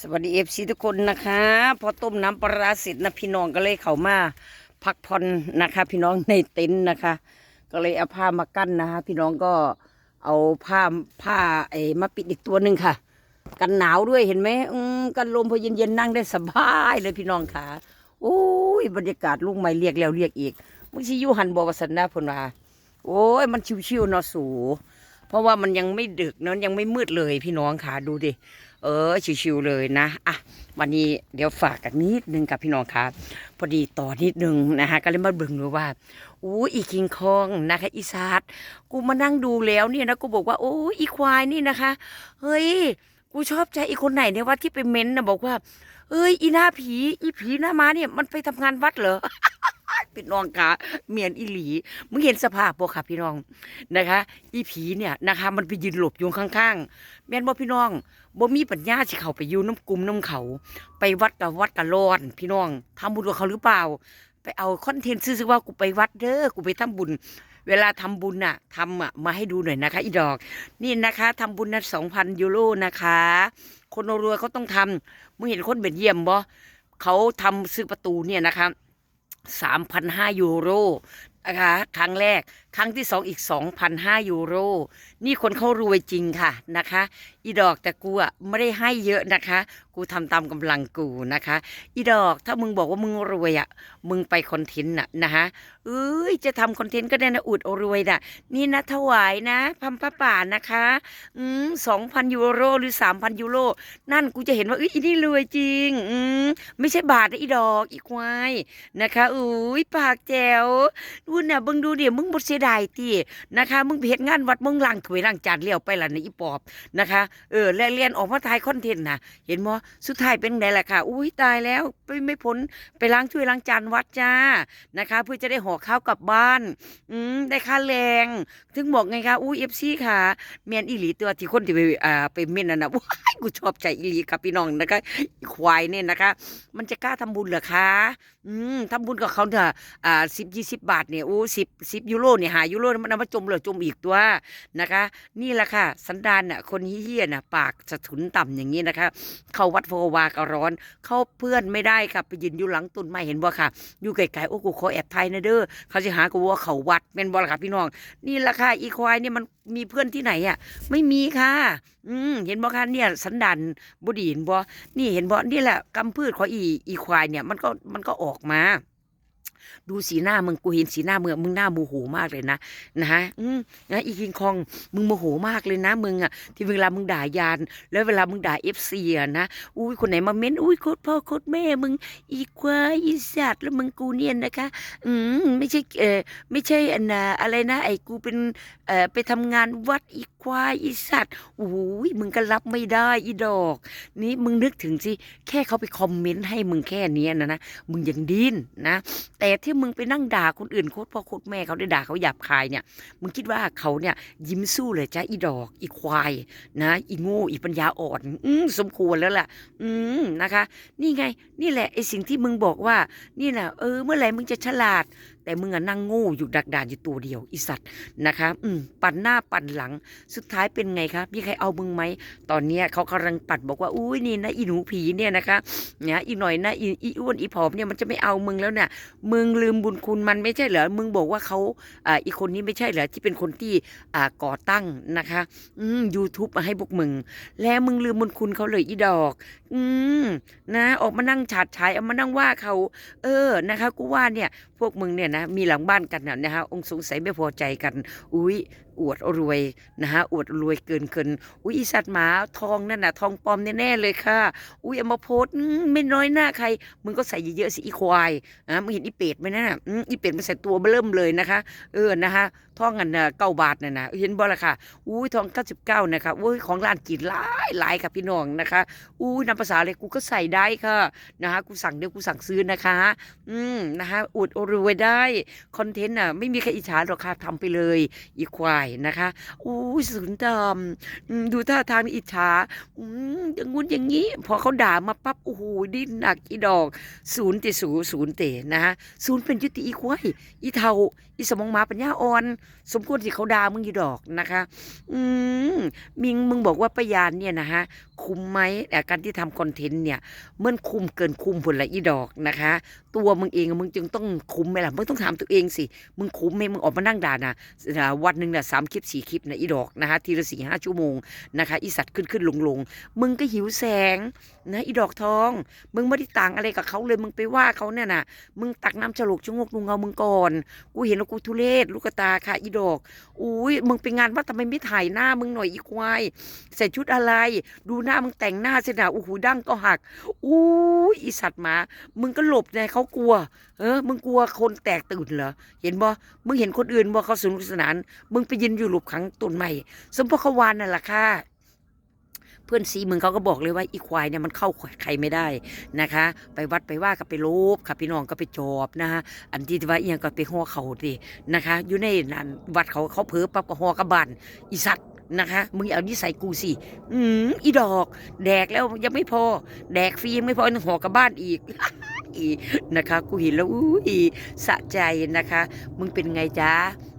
สวัสดีเอฟซีทุกคนนะคะ พอต้มน้ำปลาเสร็จนะพี่น้องก็เลยเข้ามาพักผ่อนนะคะ พี่น้องในเต็นท์นะคะ ก็เลยเอาผ้ามากั้นนะคะ พี่น้องก็เอาผ้าผ้าไอ้มาปิดอีกตัวหนึ่งค่ะ กันหนาวด้วยเห็นไหมกันลมพอเย็นๆนั่งได้สบายเลยพี่น้องค่ะโอ้ยบรรยากาศลูกใหม่เรียกแล้วเรียกอีกมึงชิอยูหันบอวสันนะพนว่าโอ้ยมันชิวๆเนาะสู เพราะว่ามันยังไม่ดึกเนอะยังไม่มืดเลยพี่น้องค่ะดูดิ เออชิวๆเลยนะอะวันนี้เดี๋ยวฝากกันนิดนึงกับพี่น้องครับพอดีต่อนิดนึงนะคะก็เลยมาเบิ่งดูว่าอู้อีคิงคองนะคะอีซาดกูมานั่งดูแล้วเนี่ยนะกูบอกว่าโอ้อีควายนี่นะคะ เฮ้ยกูชอบใจอีคนไหนเนี่ยว่าที่ไปเม้นต์นะบอกว่าเอ้ยอีหน้าผี อีผีหน้าม้าเนี่ยมันไปทำงานวัดเหรอ พี่น้องคะเมียนอีหลีมึงเห็นสภาพบ่ค่ะพี่น้องนะคะ อีผีเนี่ยนะคะ มันไปยืนหลบอยู่ข้างๆแม่นบ่พี่น้องบ่มีปัญญาสิเขาไปอยู่น้ำกลุ่มน้ำเขา ไปวัดกับวัดกับร้อน พี่น้องทำบุญกับเขาหรือเปล่า ไปเอาคอนเทนต์ซื่อว่ากูไปวัดเด้อกูไปทำบุญเวลาทำบุญน่ะทำอะมาให้ดูหน่อยนะคะ อีดอก นี่นะคะทำบุญนั้นสองพันยูโรนะคะ คนรวยเขาต้องทำมึงเห็นคนเบ็ดเยี่ยมบ่เขาทำซื้อประตูเนี่ยนะคะ สามพันห้ายูโรนะคะ ครั้งแรก ครั้งที่สองอีกสองพันห้ายูโร นี่คนเขารวยจริงค่ะนะคะ อีดอกแต่กูอะไม่ได้ให้เยอะนะคะ กูทำตามกำลังกูนะคะ อีดอกถ้ามึงบอกว่ามึงรวยอะ มึงไปคอนเทนต์น่ะนะคะเอ้ยจะทำคอนเทนต์ก็ได้นะอุดรวยน่ะ นี่นะถวายนะพัมพระป่านะคะ อืมสองพันยูโรหรือสามพันยูโร นั่นกูจะเห็นว่าเอ้ยอีนี่รวยจริง อืมไม่ใช่บาทนะอีดอกอีควายนะคะอุ้ยปากแจ๋วดูน่ะเบิ่งดูเดี๋ยวมึงบดเสียดายตีนะคะ มึงไปเฮ็ดงานวัดมึงล้างถ้วยล้างจานเลี้ยวไปล่ะนอีปอบนะคะ เออแล้วเรียนออกมาถ่ายคอนเทนต์นะเห็นมั้สุดท้ายเป็นไงล่ะค่ะ อุ้ยตายแล้วไปไม่พ้นไปล้างถ้วยล้างจานวัดจ้านะคะ เพื่อจะได้ห่อข้าวกลับบ้านอืมได้ค่าแรงถึงบอกไงคะอุ้ยเอฟซีค่ะเมียนอีหลีตัวที่คนที่ไปอ่าไปเม่นนั่นนะว้ายกูชอบใจอีหลีครับพี่น้องนะคะควายเนี่ยนะคะ มันจะกล้าทำบุญเหรอคะอืมทำบุญกับเขาเนี่ยอ่าสิบยี่สิบบาทเนี่ยโอ้สิบสิบยูโรเนี่ยหายูโรมันเอามาจมเหลือจมอีกตัวนะคะ นี่แหละค่ะ สันดานน่ะคนเฮี้ยน่ะปากสะทุนต่ำอย่างนี้นะคะ เข้าวัดโฟวาก็ร้อน เข้าเพื่อนไม่ได้ค่ะไปยืนอยู่หลังต้นไม้เห็นบ่ค่ะ อยู่ไกลๆโอ้กูขอแอบไทยนะเด้อเขาจะหากูว่าเขาวัดเป็นบ่ล่ะค่ะพี่น้อง นี่แหละค่ะอีควายเนี่ยมันมีเพื่อนที่ไหนอะ ไม่มีค่ะ อืมเห็นบ่คะเนี่ยสันดานบุดีเห็นบ่นี่เห็นบ่นี่แหละกำพืชของอีอีควายเนี่ยมันก็มันก็ออกมา ดูสีหน้ามึงกูเห็นสีหน้ามึงมึงหน้าโมโหมากเลยนะนะฮะอืมนะอีคิงคองมึงโมโหมากเลยนะมึงอะที่เวลามึงด่ายาน แล้วเวลามึงด่าเอฟซีอะนะอุ้ยคนไหนมาเม้นอุ้ยโคตรพ่อโคตรแม่มึงอีควายอีสัตว์แล้วมึงกูเนี่ยนะคะ อืมไม่ใช่เออไม่ใช่อันนะอะไรนะ ไอ้กูเป็นเอ่อไปทำงานวัดอี ควายอีสัตว์โอ้ยมึงก็รับไม่ได้อีดอก นี่มึงนึกถึงสิแค่เขาไปคอมเมนต์ให้มึงแค่นี้นะนะมึงยังดิ้นนะ แต่ที่มึงไปนั่งด่าคนอื่นโคตรพ่อโคตรแม่เขาได้ด่าเขาหยาบคายเนี่ย มึงคิดว่าเขาเนี่ยยิ้มสู้เลยจ้าอีดอก อีควายนะ อีโง่อีปัญญาอ่อน อืสมควรแล้วล่ะ อืมนะคะ นี่ไง นี่แหละไอสิ่งที่มึงบอกว่า นี่แหละเออ เมื่อไหร่มึงจะฉลาด แต่มึงอะนั่งโง่อยู่ดักดานอยู่ตัวเดียวอีสัตว์นะคะ อืมปั่นหน้าปั่นหลัง สุดท้ายเป็นไงครับมีใครเอามึงไหมตอนเนี้ยเขากำลังปัดบอกว่าอุ้ยนี่นะอีหนูผีเนี่ยนะคะเนี่ยอีหน่อยนะอีอีอ้วนอีผอมเนี่ยมันจะไม่เอามึงแล้วเนี่ยมึงลืมบุญคุณมันไม่ใช่เหรอมึงบอกว่าเขาอ่าอีคนนี้ไม่ใช่เหรอที่เป็นคนที่อ่าก่อตั้งนะคะอืมยูทูบมาให้พวกมึง แล้วมึงลืมบุญคุณเขาเลยอีดอก อืมนะ ออกมานั่งฉาดฉายเอามานั่งว่าเขาเออนะคะ กูว่าเนี่ยพวกมึงเนี่ยนะ มีหลังบ้านกันนะนะคะองค์สงสัยไม่พอใจกัน อุ้ย อวดรวยนะฮะอวดรวยเกินเกินอุ้ยอีสัตว์หมาทองนั่นน่ะทองปลอมแน่ๆเลยค่ะ อุ้ยเอามาโพสไม่น้อยหน้าใคร มึงก็ใส่เยอะๆสิอีควายอะมึงเห็นอีเป็ดไหมนั่นน่ะอีเป็ดมันใส่ตัวเบิ่มเลยนะคะ เออนะคะทองอันน่ะเก้าบาทน่ะนะเห็นบ่ล่ะค่ะอุ้ยทองเก้าสิบเก้านะคะอุ้ยของร้านกินหลายหลายค่ะพี่น้องนะคะอุ้ยน้ำภาษาเลยกูก็ใส่ได้ค่ะนะคะกูสั่งเดี๋ยวกูสั่งซื้อนะคะ อืมนะคะอวดรวยได้คอนเทนต์น่ะไม่มีใครอิจฉาหรอกค่ะทำไปเลยอีควายนะคะอุ้สุนทรดูท่าทางอิจฉาอืมอย่างงู้นอย่างนี้ พอเขาด่ามาปั๊บโอ้โหดิ้นหนักอีดอก ศูนย์เตศูศูนย์เตนะฮะศูนย์เป็นยุติอีควายอีเทาอีสมองหมาปัญญาอ่อน สมควรที่เขาด่ามึงอยู่ดอกนะคะ อืมมิงมึงบอกว่าปยานเนี่ยนะฮะคุ้มไหมแต่การที่ทำคอนเทนต์เนี่ยเมื่อคุมเกินคุ้มผลละอีดอกนะคะ ตัวมึงเองมึงจึงต้องคุ้มไหมล่ะมึงต้องถามตัวเองสิมึงคุ้มไหมมึงออกมานั่งด่านะวันหนึ่งน่ะสามคลิปสี่คลิปนะอีดอกนะคะทีละสี่ห้าชั่วโมงนะคะอีสัตว์ขึ้นขึ้นลงลงมึงก็หิวแสงนะอีดอกทอง มึงไม่ได้ต่างอะไรกับเขาเลยมึงไปว่าเขาเนี่ยนะมึงตักน้ำฉลกชงกนุงเงามึงก่อนกูเห็นแล้วกูทุเรศลูกตาค่ะอีดอกอุ้ยมึงไปงานว่าทำไมไม่ถ่ายหน้ามึงหน่อยอีควายใส่ชุดอะไร ดูหน้ามึงแต่งหน้าเสยนะโอ้โหดั้งก็หักอุ้ ยอีสัตว์หมา มึงก็หลบไงเขากลัว เออ มึงกลัวคนแตกตื่นเหรอ เห็นบ่ มึงเห็นคนอื่นบ่เขาสนุกสนาน มึงไปยืนอยู่หลบขังต้นใหม่สมพเขาวานนั่นแหละค่ะเพื่อนซีมึงเขาก็บอกเลยว่าอีควายเนี่ยมันเข้าใครไม่ได้นะคะ ไปวัดไปว่าก็ไปลบค่ะพี่น้องก็ไปจอบนะคะอันที่ว่าเอียงก็ไปห่อเขาดินะคะ อยู่ในนั้นวัดเขาเขาเผลอปั๊บก็ห่อกระบานอีสัตว์ นะคะ มึงเอานิสัยกูสิ อืมอีดอก แดกแล้วยังไม่พอ แดกฟรียังไม่พอยังห่อกระบ้านอีกอีนะคะ กูเห็นแล้วอุ้ยสะใจนะคะ มึงเป็นไงจ๊ะ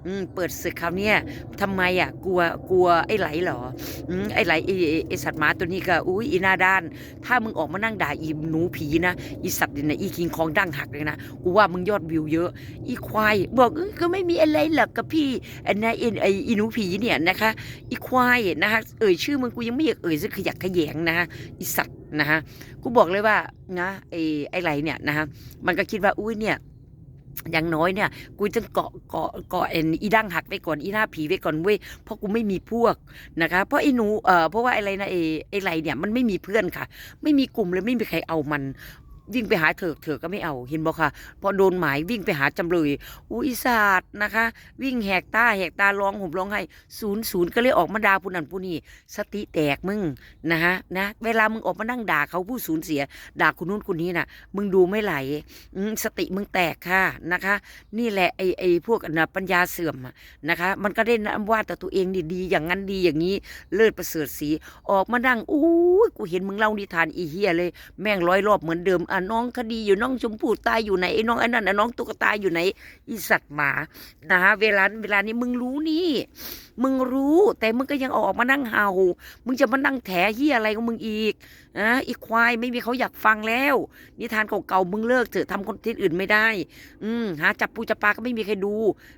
อืมเปิดศึกคราวเนี้ยทำไมอะกลัวกลัวไอ้ไหลเหรออืมไอ้ไหลไอ้ไอ้สัตว์หมาตัวนี้ก็อุ้ยอีหน้าด้าน ถ้ามึงออกมานั่งด่าอีหนูผีนะอีสัตว์เนี่ยอีคิงคองดั้งหักเลยนะกูว่ามึงยอดวิวเยอะ อีควาย บอกก็ไม่มีอะไรหรอกกับพี่อันนั้นไอ้อีหนูผีเนี่ยนะคะอีควายนะคะเอ่ยชื่อมึงกูยังไม่อยากเอ่ยสักขยักขยงนะฮะอีสัตว์นะฮะกูบอกเลยว่านะไอ้ไอ้ไหลเนี่ยนะฮะมันก็คิดว่าอุ้ยเนี่ย อย่างน้อยเนี่ยกูจะเกาะเกาะเกาะเอ็นอีดั้งหักไว้ก่อนอีหน้าผีไว้ก่อนเว้ยเพราะกูไม่มีพวกนะคะเพราะไอ้หนูเอ่อเพราะว่าอะไรนะเอไอ้ไรเนี่ยมันไม่มีเพื่อนค่ะ ไม่มีกลุ่มเลยไม่มีใครเอามัน วิ่งไปหาเถิกเถิกก็ไม่เอาเห็นบอกค่ะ พอโดนหมายวิ่งไปหาจำเลยอุ้ยศาสตร์นะคะ วิ่งแหกตาแหกตาร้องห่มร้องไห้ศูนย์ศูนย์ก็เลยออกมาด่าผู้นั้นผู้นี้สติแตกมึงนะฮะนะเวลามึงออกมานั่งด่าเขาผู้สูญเสีย ด่าคนนู้นคนนี้น่ะ มึงดูไม่ไหลสติมึงแตกค่ะนะคะ นี่แหละไอไอพวกนะปัญญาเสื่อมนะคะ มันก็ได้นะว่าแต่ตัวเองดีดีอย่างนั้นดีอย่างนี้เลิศประเสริฐสีออกมานั่งอู้กูเห็นมึงเล่านิทานอีเฮียเลย แม่งร้อยรอบเหมือนเดิมอ่ะน้องคดีอยู่น้องชมพู่ตายอยู่ไหนไอ้น้องไอ้นั่นอะน้องตุ๊กตาอยู่ไหนอีสัตว์หมานะฮะเวลาเวลานี้มึงรู้นี่ มึงรู้ แต่มึงก็ยังออกมานั่งเห่า มึงจะมานั่งแถเฮียอะไรของมึงอีกอะอีควายไม่มีเขาอยากฟังแล้ว นิทานเก่าๆมึงเลิกเถอะทำคนทนต์อื่นไม่ได้ อืมหาจับปูจับปลาก็ไม่มีใครดู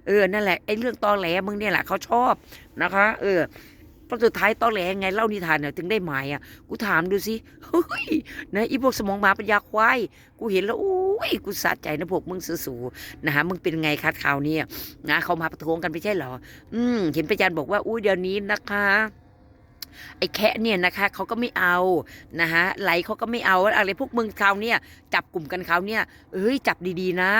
เออนั่นแหละไอ้เรื่องตอแหลมึงเนี่ยแหละเขาชอบนะคะ เออ เพราะสุดท้ายตอแหลไงเล่านิทานเนี่ยถึงได้หมายอะกูถามดูสิเฮ้ยนะอีพวกสมองหมาปัญญาควายกูเห็นแล้วอุ้ยกูสะใจนะพวกมึงสูๆนะฮะมึงเป็นไงคัดข่าวนี่นะเขามาประท้วงกันไม่ใช่เหรอ อืมเห็นประจันบอกว่าอุ้ยเดี๋ยวนี้นะคะไอ้แคะเนี่ยนะคะเขาก็ไม่เอานะฮะไหลเขาก็ไม่เอาอะไรพวกมึงคราวเนี่ยจับกลุ่มกันคราวเนี่ยเอ้ยจับดีๆนะ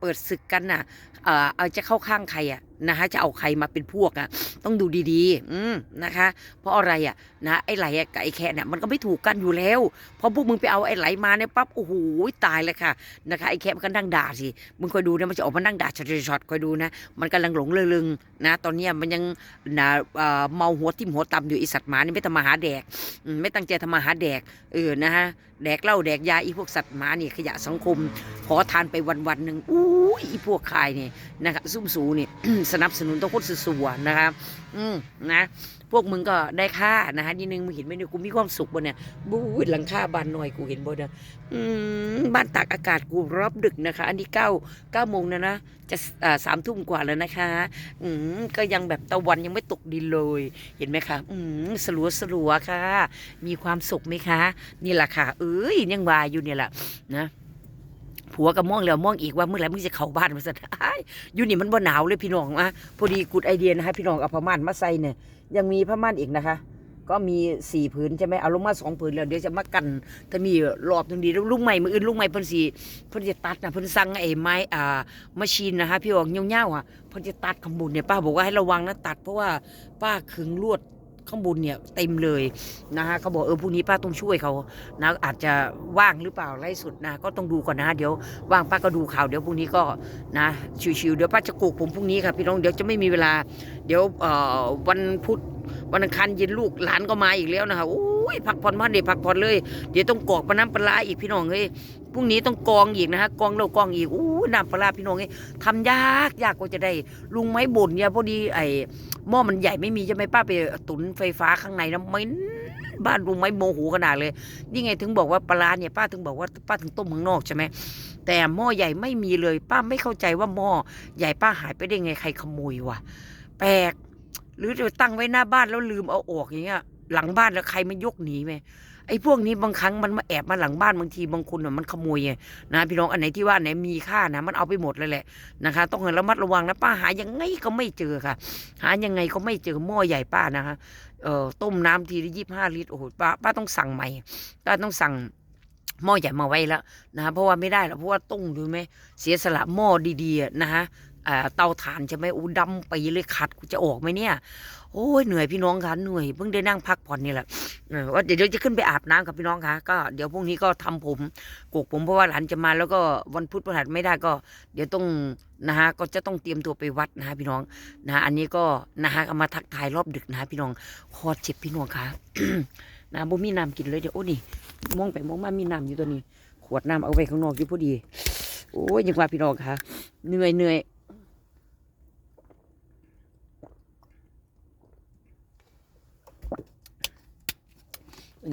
เปิดศึกกันน่ะ เอ่อเอาจะเข้าข้างใครอะนะคะจะเอาใครมาเป็นพวกอะต้องดูดีๆ อืมนะคะ เพราะอะไรอะนะไอ้ไหลอะกับไอ้แค่เนี่ยมันก็ไม่ถูกกันอยู่แล้วเพราะพวกมึงไปเอาไอ้ไหลมาเนี่ยปั๊บโอ้โหตายเลยค่ะนะคะไอ้แค่มันก็นั่งด่าสิมึงคอยดูนะมันจะออกมานั่งด่าช็อตๆคอยดูนะ มันกำลังหลงเลึงๆนะ ตอนเนี้มันยังนะเออเมาหัวทิ่มหัวตำอยู่ไอสัตว์หมานี่ไม่ทำมาหาแดกไม่ตั้งใจทำมาหาแดกเออนะฮะแดกเหล้าแดกยาอีพวกสัตว์หมานี่ขยะสังคมขอทานไปวันๆหนึ่งอู้ ยอีพวกคายเนี่ยนะคะซุ่มสูนี่สนับสนุนต้องโคตรสัวๆนะครับ อืมนะ พวกมึงก็ได้ค่านะฮะนี่นึงมึงเห็นไหมเนี่ยกูมีความสุขบนเนี่ยบู๊หลังคาบานหน่อยกูเห็นบนเนี่ยอืมบ้านตากอากาศกูรอบดึกนะคะ อันนี้เก้าเก้าโมงนะนะจะอ่าสามทุ่มกว่าแล้วนะคะ อืมก็ยังแบบตะวันยังไม่ตกดินเลย เห็นไหมคะ อืมสลัวสลัวค่ะ มีความสุขไหมคะ นี่แหละค่ะ เอ้ยยังวายอยู่เนี่ยแหละนะ ผัวก็ม่วงแล้วม่วงอีกว่าเมื่อไหร่มึงจะเข้าบ้านมาสักอยอยู่นี่มันบ่หนาวเลยพี่น้องอะพอดีกูดไอเดียนะคะพี่น้องเอาผ้าม่านมาใส่เนี่ยยังมีผ้าม่านอีกนะคะ ก็มีสี่ผืนใช่ไหมเอาลงมาสองผืนแล้วเดี๋ยวจะมากันถ้ามีรอบตรงนี้แล้วลุงใหม่มืออื่นลุงใหม่เพิ่นสีเพิ่นจะตัดนะเพิ่นสั่งไอ้ไม้อ่ามาชีนนะคะพี่ออกเงี้ยวๆอะเพิ่นจะตัดข้างบนเนี่ยป้าบอกว่าให้ระวังนะตัดเพราะว่าป้าขึงลวด ข้างบนเนี่ยเต็มเลยนะฮะเขาบอกเออพรุ่งนี้ป้าต้องช่วยเขานะอาจจะว่างหรือเปล่าไล่สุดนะก็ต้องดูก่อนนะเดี๋ยวว่างป้าก็ดูข่าวเดี๋ยวพรุ่งนี้ก็นะชิวๆเดี๋ยวป้าจะโกกผมพรุ่งนี้ค่ะพี่น้องเดี๋ยวจะไม่มีเวลา เดี๋ยวเอ่อวันพุธวันอังคารเย็นลูกหลานก็มาอีกแล้วนะคะโอ้ ยพักผ่อนพันเดพักผ่อนเลย เดี๋ยวต้องกอกปลาน้ำปลาอีกพี่น้องเฮ้ยพรุ่งนี้ต้องกรองอีกนะฮะกรองแล้วกองอีกอู้น้ำปลาพี่น้องเฮ้ยทำยากยากกว่าจะได้ ลุงไม้บ่นเนี่ยพอดีไอ้หม้อมันใหญ่ไม่มีใช่ไหมป้าไปตุนไฟฟ้าข้างในนะไม่บ้านลุงไม้โมโหขนาดเลยนี่ไงถึงบอกว่าปลาร้าเนี่ยป้าถึงบอกว่าป้าถึงต้มข้างนอกใช่ไหมแต่หม้อใหญ่ไม่มีเลย ป้าไม่เข้าใจว่าหม้อใหญ่ป้าหายไปได้ไงใครขโมยวะแปลกหรือจะตั้งไว้หน้าบ้านแล้วลืมเอาออกอย่างเงี้ย หลังบ้านแล้วใครมายกหนีไหมไอ้พวกนี้บางครั้งมันมาแอบมาหลังบ้านบางทีบางคนมันขโมยไงนะพี่น้องอันไหนที่ว่าไหนมีค่านะ มันเอาไปหมดเลยแหละนะคะ ต้องระมัดระวังนะป้าหายังไงก็ไม่เจอค่ะ หายังไงก็ไม่เจอหม้อใหญ่ป้านะคะเอ่อต้มน้ำทีละยี่บห้าลิตรโอ้โหป้าป้าต้องสั่งใหม่ป้าต้องสั่งหม้อใหญ่มาไว้แล้วนะะเพราะว่าไม่ได้หรอกเพราะว่าต้งดูไหมเสียสละหม้อดีๆนะคะ เตาถ่านใช่ไหมอู้ดำไปเลยขัดกูจะออกไหมเนี่ย โอ้ยเหนื่อยพี่น้องคะเหนื่อยเพิ่งได้นั่งพักผ่อนนี่แหละว่าเดี๋ยวจะขึ้นไปอาบน้ำกับพี่น้องคะก็เดี๋ยวพรุ่งนี้ก็ทำผมโกกผมเพราะว่าหลานจะมาแล้วก็วันพุธพฤหัสไม่ได้ก็ เดี๋ยวต้องนะฮะก็จะต้องเตรียมตัวไปวัดนะฮะพี่น้องนะะอันนี้ก็นะฮะเอามาทักทายรอบดึกนะฮะพี่น้องคอเจ็บพี่น้องคะนะบ่มีน้ำกินเลยเดี๋ยวโอ้นี่มองไปมองมามีน้ำอยู่ตัวนี้ ขวดน้ำเอาไว้ข้างนอกอยู่พอดี โอ้ยยังว่าพี่น้องคะเหนื่อยเหนื่อย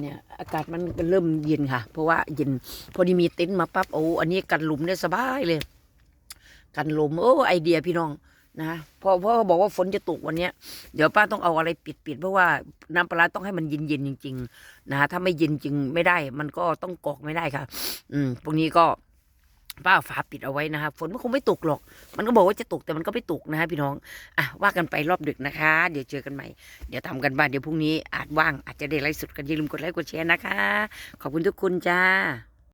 เนี่ยอากาศมันก็เริ่มเย็นค่ะ เพราะว่าเย็นพอดีมีเต็นท์มาปั๊บโอ้อันนี้กันลมได้สบายเลย กันลมโอ้ไอเดียพี่น้องนะพอพ่อเขาบอกว่าฝนจะตกวันเนี้ย เดี๋ยวป้าต้องเอาอะไรปิดปิดเพราะว่าน้ำปลาต้องให้มันเย็นเย็นๆจริง ๆ นะถ้าไม่เย็นจริงไม่ได้ มันก็ต้องกอกไม่ได้ค่ะ อืมพวกนี้ก็ ป้าเอาฝาปิดเอาไว้นะคะฝนมันคงไม่ตกหรอก มันก็บอกว่าจะตกแต่มันก็ไม่ตกนะฮะพี่น้องอะว่ากันไปรอบดึกนะคะ เดี๋ยวเจอกันใหม่ เดี๋ยวทำกันบ้านเดี๋ยวพรุ่งนี้อาจว่างอาจจะได้ไลฟ์สดกันอย่าลืมกดไลค์กดแชร์นะคะ ขอบคุณทุกคนจ้า